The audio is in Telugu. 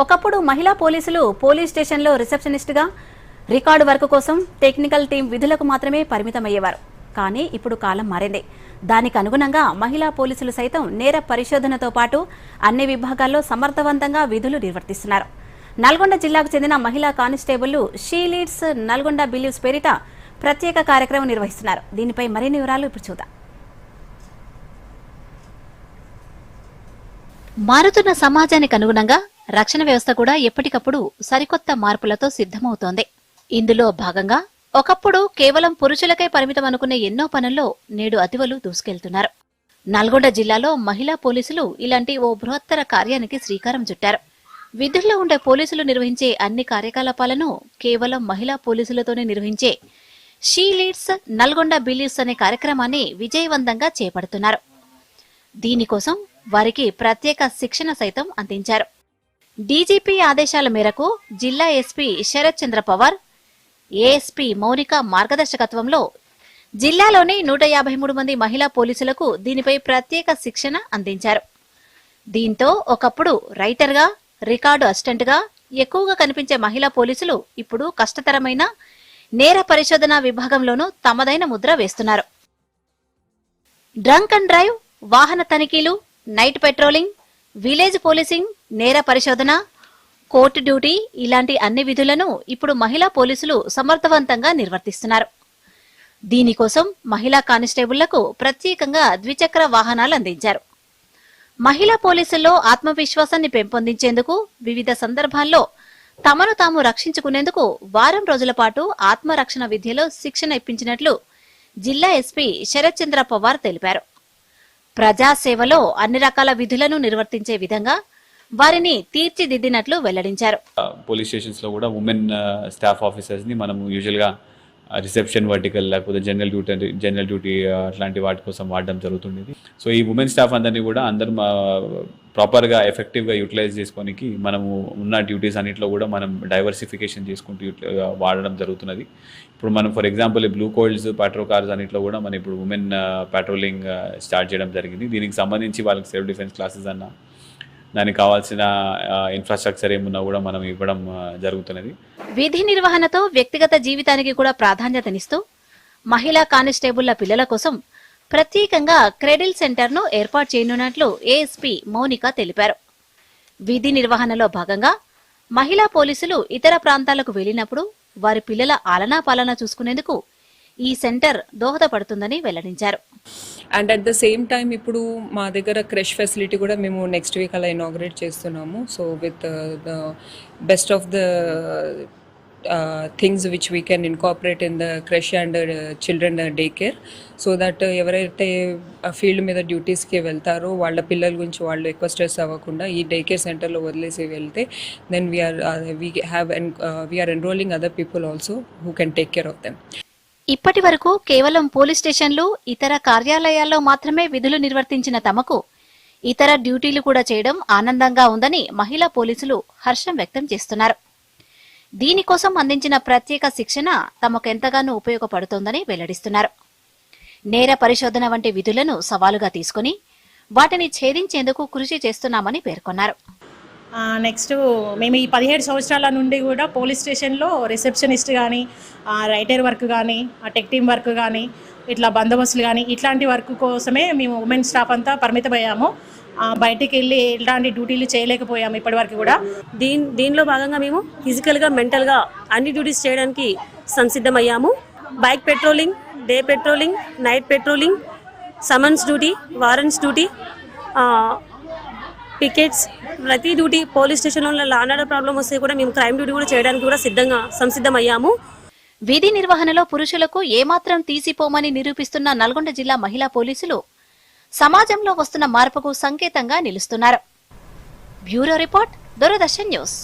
ఒకప్పుడు మహిళా పోలీసులు పోలీస్ స్టేషన్లో రిసెప్షనిస్ట్గా రికార్డు వర్క్ కోసం టెక్నికల్ టీం విధులకు మాత్రమే పరిమితమయ్యేవారు. కానీ ఇప్పుడు కాలం మారింది. దానికి అనుగుణంగా మహిళా పోలీసులు సైతం నేర పరిశోధనతో పాటు అన్ని విభాగాల్లో సమర్థవంతంగా విధులు నిర్వర్తిస్తున్నారు. నల్గొండ జిల్లాకు చెందిన మహిళా కానిస్టేబుళ్ళు షీ లీడ్స్ నల్గొండ బిలీవ్స్ పేరిట ప్రత్యేక కార్యక్రమం నిర్వహిస్తున్నారు. దీనిపై మరిన్ని వివరాలు ఇప్పుడు చూద్దాం. మారుతున్న సమాజానికి అనుగుణంగా రక్షణ వ్యవస్థ కూడా ఎప్పటికప్పుడు సరికొత్త మార్పులతో సిద్ధమవుతోంది. ఇందులో భాగంగా ఒకప్పుడు కేవలం పురుషులకే పరిమితం అనుకునే ఎన్నో పనుల్లో నేడు అతివలు దూసుకెళ్తున్నారు. నల్గొండ జిల్లాలో మహిళా పోలీసులు ఇలాంటి ఓ బృహత్తర కార్యానికి శ్రీకారం చుట్టారు. విధుల్లో ఉండే పోలీసులు నిర్వహించే అన్ని కార్యకలాపాలను కేవలం మహిళా పోలీసులతోనే నిర్వహించే షీ లీడ్స్ నల్గొండ బిలీడ్స్ అనే కార్యక్రమాన్ని విజయవంతంగా చేపడుతున్నారు. దీనికోసం వారికి ప్రత్యేక శిక్షణ సైతం అందించారు. డీజీపీ ఆదేశాల మేరకు జిల్లా ఎస్పీ శరత్ చంద్ర పవార్ ఏఎస్పీ మౌనిక మార్గదర్శకత్వంలో జిల్లాలోని నూట యాభై మూడు మంది మహిళా పోలీసులకు దీనిపై ప్రత్యేక శిక్షణ అందించారు. దీంతో ఒకప్పుడు రైటర్గా రికార్డు అసిస్టెంట్గా ఎక్కువగా కనిపించే మహిళా పోలీసులు ఇప్పుడు కష్టతరమైన నేర పరిశోధన విభాగంలోనూ తమదైన ముద్ర వేస్తున్నారు. డ్రంక్ అండ్ డ్రైవ్ వాహన తనిఖీలు నైట్ పెట్రోలింగ్ విలేజ్ పోలీసింగ్ నేర పరిశోధన కోర్టు డ్యూటీ ఇలాంటి అన్ని విధులను ఇప్పుడు మహిళా పోలీసులు సమర్థవంతంగా నిర్వర్తిస్తున్నారు. దీనికోసం మహిళా కానిస్టేబుళ్ళకు ప్రత్యేకంగా ద్విచక్ర వాహనాలు అందించారు. మహిళా పోలీసుల్లో ఆత్మవిశ్వాసాన్ని పెంపొందించేందుకు వివిధ సందర్భాల్లో తమను తాము రక్షించుకునేందుకు వారం రోజుల పాటు ఆత్మరక్షణ విద్యలో శిక్షణ ఇప్పించినట్లు జిల్లా ఎస్పీ శరత్చంద్ర పవార్ తెలిపారు. ప్రజాసేవలో అన్ని రకాల విధులను నిర్వర్తించే విధంగా వారిని తీర్చిదిద్దినట్లు వెల్లడించారు. పోలీస్ స్టేషన్స్లో కూడా ఉమెన్ స్టాఫ్ ఆఫీసర్స్ని యూజువల్ యూజువల్గా రిసెప్షన్ వర్టికల్ లేకపోతే జనరల్ డ్యూటీ జనరల్ డ్యూటీ అట్లాంటి వాటి కోసం వాడడం జరుగుతుండేది. సో ఈ ఉమెన్ స్టాఫ్ అందరినీ కూడా అందరం ప్రాపర్గా ఎఫెక్టివ్గా యూటిలైజ్ చేసుకోనికి మనము ఉన్న డ్యూటీస్ అన్నింటిలో కూడా మనం డైవర్సిఫికేషన్ చేసుకుంటూ వాడడం జరుగుతున్నది. ఇప్పుడు మనం for example Blue Colts petro cars అన్నింటిలో కూడా మనం ఇప్పుడు ఉమెన్ పెట్రోలింగ్ స్టార్ట్ చేయడం జరిగింది. దీనికి సంబంధించి వాళ్ళకి సెల్ఫ్ డిఫెన్స్ క్లాసెస్ అన్న దానికి కావాల్సిన ఇన్ఫ్రాస్ట్రక్చర్ ఏమున్నా కూడా మనం ఇవ్వడం జరుగుతున్నది. విధి నిర్వహణతో వ్యక్తిగత జీవితానికి కూడా ప్రాధాన్యతనిస్తూ మహిళా కానిస్టేబుళ్ళ పిల్లల కోసం ప్రత్యేకంగా క్రెడిల్ సెంటర్ను ఏర్పాటు చేయనున్నట్లు ఏఎస్పీ మౌనిక తెలిపారు. విధి నిర్వహణలో భాగంగా మహిళా పోలీసులు ఇతర ప్రాంతాలకు వెళ్ళినప్పుడు వారి పిల్లల ఆలనా పాలన చూసుకునేందుకు ఈ సెంటర్ దోహదపడుతుందని వెల్లడించారు. And at the same time ఇప్పుడు మా దగ్గర క్రష్ ఫెసిలిటీ కూడా మేము నెక్స్ట్ వీక్ అలా ఇనాగ్రేట్ చేస్తున్నాము. So with the best of the things which we can incorporate in the crèche and children day care so that ఎవరైతే ఫీల్డ్ మీద డ్యూటీస్కి వెళ్తారో వాళ్ళ పిల్లల గురించి వాళ్ళు ఎక్కువ స్ట్రెస్ అవ్వకుండా ఈ డే కేర్ సెంటర్లో వదిలేసి వెళ్తే then we're we have we're enrolling other people also who can take care of them ఇప్పటి వరకు కేవలం పోలీస్ స్టేషన్లు ఇతర కార్యాలయాల్లో మాత్రమే విధులు నిర్వర్తించిన తమకు ఇతర డ్యూటీలు కూడా చేయడం ఆనందంగా ఉందని మహిళా పోలీసులు హర్షం వ్యక్తం చేస్తున్నారు. దీనికోసం అందించిన ప్రత్యేక శిక్షణ తమకెంతగానో ఉపయోగపడుతోందని వెల్లడిస్తున్నారు. నేర పరిశోధన వంటి విధులను సవాలుగా తీసుకుని వాటిని ఛేదించేందుకు కృషి చేస్తున్నామని పేర్కొన్నారు. నెక్స్ట్ మేము ఈ పదిహేడు సంవత్సరాల నుండి కూడా పోలీస్ స్టేషన్లో రిసెప్షనిస్ట్ కానీ రైటర్ వర్క్ కానీ టెక్ టీమ్ వర్క్ కానీ ఇట్లా బందోబస్తులు కానీ ఇట్లాంటి వర్క్ కోసమే మేము ఉమెన్ స్టాఫ్ అంతా పరిమితమయ్యాము. బయటికి వెళ్ళి ఇలాంటి డ్యూటీలు చేయలేకపోయాము ఇప్పటివరకు కూడా. దీని దీనిలో భాగంగా మేము ఫిజికల్గా మెంటల్గా అన్ని డ్యూటీస్ చేయడానికి సంసిద్ధమయ్యాము. Bike patrolling day patrolling night patrolling summons duty warrants duty pickets ప్రతి డ్యూటీ పోలీస్ స్టేషన్లో లా ప్రాబ్లం వస్తే కూడా మేము క్రైమ్ డ్యూటీ కూడా చేయడానికి కూడా సిద్ధంగా సంసిద్ధమయ్యాము. విధి నిర్వహణలో పురుషులకు ఏమాత్రం తీసిపోమని నిరూపిస్తున్న నల్గొండ జిల్లా మహిళా పోలీసులు సమాజంలో వస్తున్న మార్పుకు సంకేతంగా నిలుస్తున్నారు. Bureau report Doordarshan news.